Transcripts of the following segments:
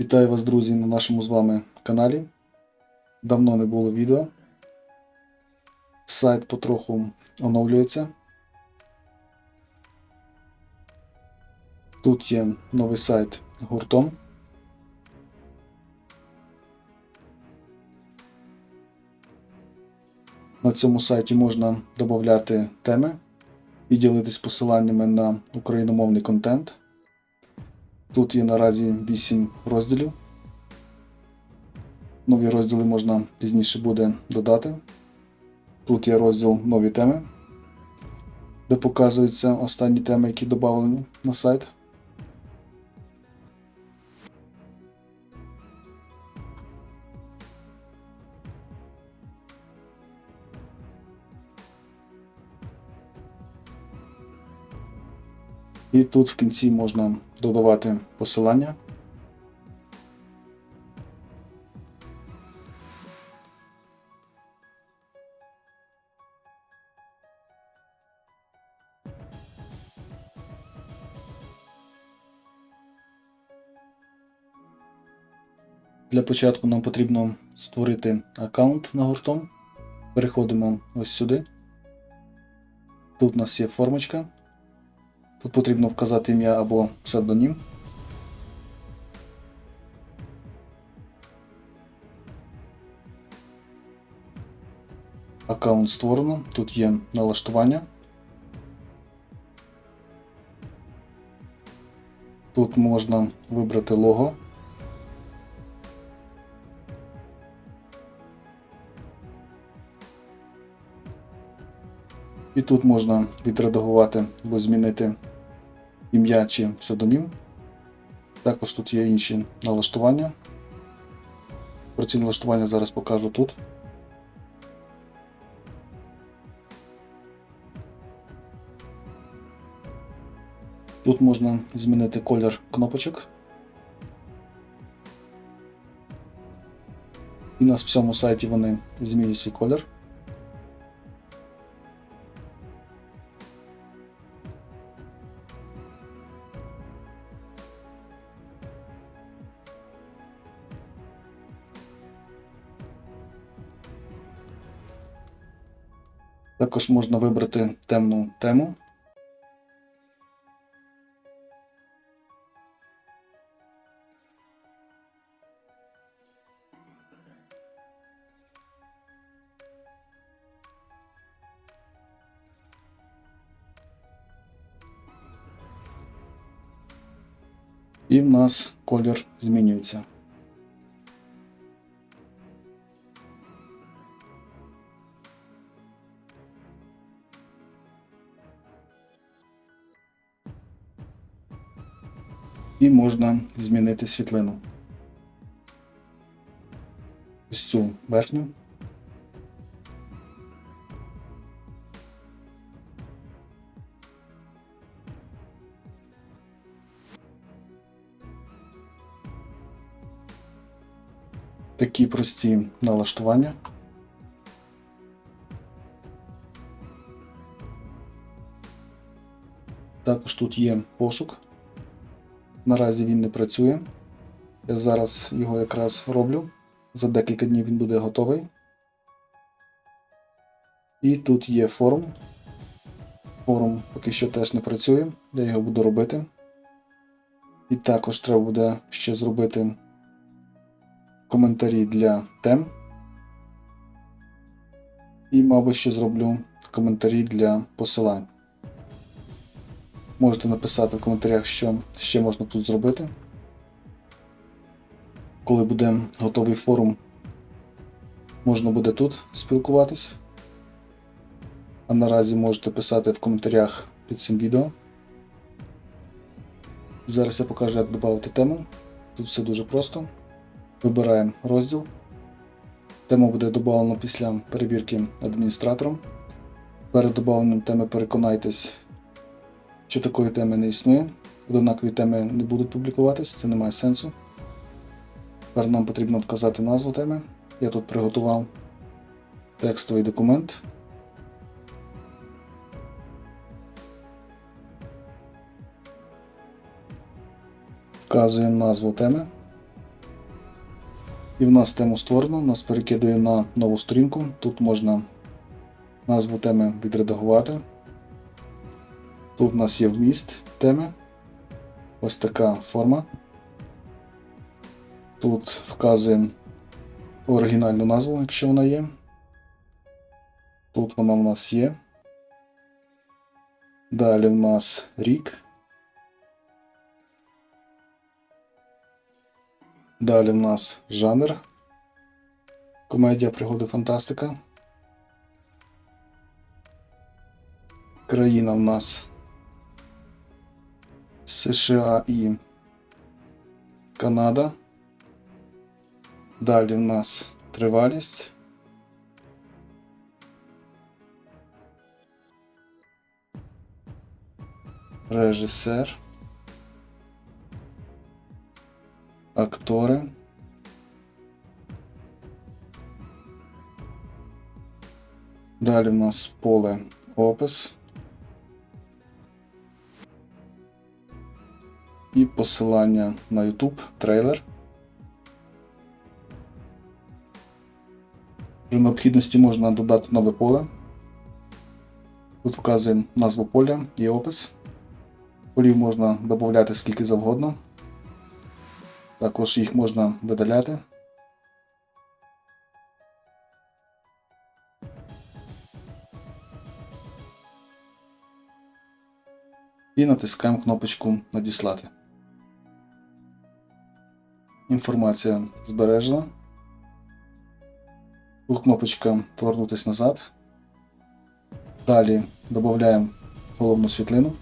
Вітаю вас, друзі, на нашому з вами каналі. Давно не було відео. Сайт потроху оновлюється. Тут є новий сайт гуртом. На цьому сайті можна додати теми і ділитись посиланнями на україномовний контент. Тут є наразі 8 розділів. Нові розділи можна пізніше буде додати. Тут є розділ нові теми, де показуються останні теми, які додавлені на сайт. І тут в кінці можна додавати посилання. Для початку нам потрібно створити аккаунт на гуртом. Переходимо ось сюди. Тут у нас є формочка. Тут потрібно вказати ім'я або псевдонім. Аккаунт створено. Тут є налаштування. Тут можна вибрати лого. І тут можна відредагувати або змінити ім'я чи псевдонім. Також тут є інші налаштування. Про ці налаштування зараз покажу тут. Тут можна змінити колір кнопочок. І на всьому сайті вони змінюють свій колір. Також можна вибрати темну тему. І в нас колір змінюється. І можна змінити світлину. Ось цю верхню. Такі прості налаштування. Також тут є пошук. Наразі він не працює. Я зараз його якраз роблю. За декілька днів він буде готовий. І тут є форум. Форум поки що теж не працює, я його буду робити. І також треба буде ще зробити коментарі для тем. І, мабуть, ще зроблю коментарі для посилань. Можете написати в коментарях, що ще можна тут зробити. Коли буде готовий форум, можна буде тут спілкуватись. А наразі можете писати в коментарях під цим відео. Зараз я покажу, як додати тему. Тут все дуже просто. Вибираємо розділ. Тему буде додано після перевірки адміністратором. Перед додаванням теми переконайтесь, що такої теми не існує. Однакові теми не будуть публікуватись, це не має сенсу. Тепер нам потрібно вказати назву теми. Я тут приготував текстовий документ. Вказуємо назву теми. І в нас тему створено, нас перекидує на нову сторінку. Тут можна назву теми відредагувати. Тут у нас є вміст теми. Ось така форма. Тут вказуємо оригінальну назву, якщо вона є. Тут вона в нас є. Далі в нас рік. Далі в нас жанр. Комедія, пригоди, фантастика. Країна в нас США і Канада. Далі в нас тривалість. Режисер. Актори. Далі в нас поле опис. Посилання на YouTube трейлер. При необхідності можна додати нове поле. Тут вказуємо назву поля і опис. Полів можна додати скільки завгодно. Також їх можна видаляти. І натискаємо кнопочку Надіслати. Інформація збережена. Тут кнопочка Повернутись назад. Далі додаємо головну світлину.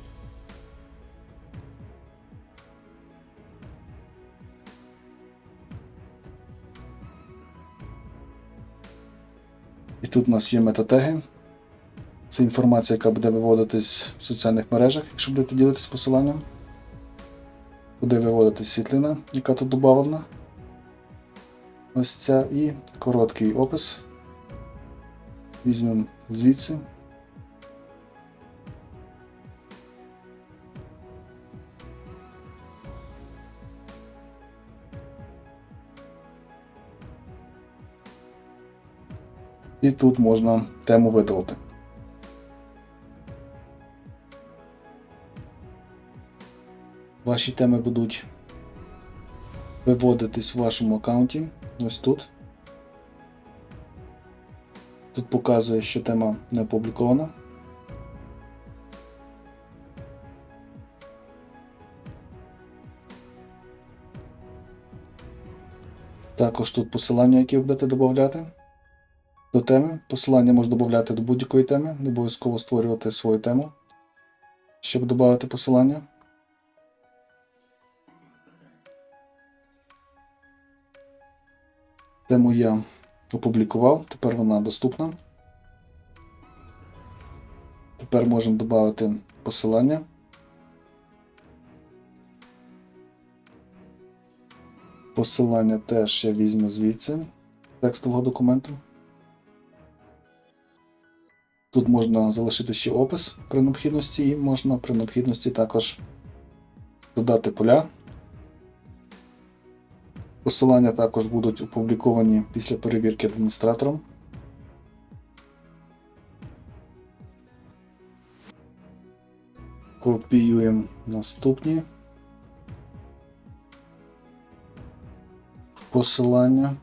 І тут у нас є метатеги. Це інформація, яка буде виводитись в соціальних мережах, якщо будете ділитись посиланням. Буде виводитись світлина, яка тут додавана. Ось ця і короткий опис. Візьмемо звідси. І тут можна тему видалити. Ваші теми будуть виводитись в вашому аккаунті. Ось тут. Тут показує, що тема не опублікована. Також тут посилання, які ви будете додати до теми. Посилання можна додати до будь-якої теми, не обов'язково створювати свою тему, щоб додати посилання. Тему я опублікував, тепер вона доступна. Тепер можемо додати посилання. Посилання теж я візьму звідси текстового документу. Тут можна залишити ще опис при необхідності, і можна при необхідності також додати поля. Посилання також будуть опубліковані після перевірки адміністратором. Копіюємо наступні посилання.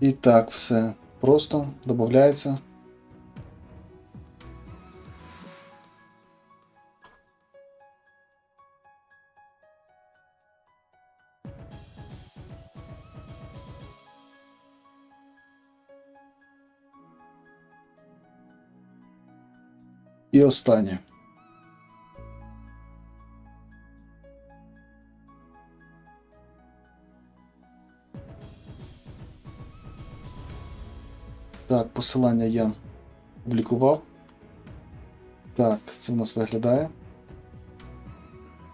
І так все просто додається. І останнє. Так, посилання я публікував. Так, це в нас виглядає.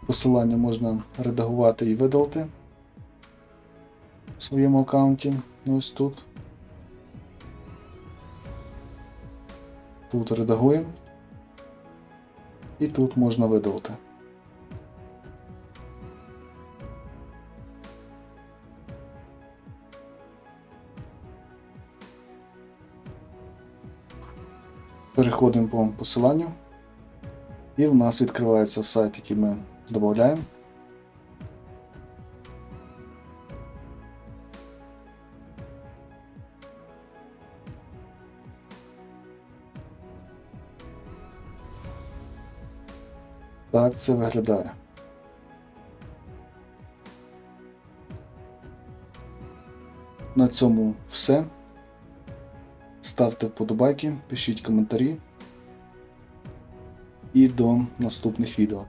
Посилання можна редагувати і видалити в своєму аккаунті. Ось тут. Тут редагуємо і тут можна видалити. Переходимо по посиланню, і в нас відкривається сайт, який ми додаємо. Так це виглядає. На цьому все. Ставте вподобайки, пишіть коментарі. І до наступних відео.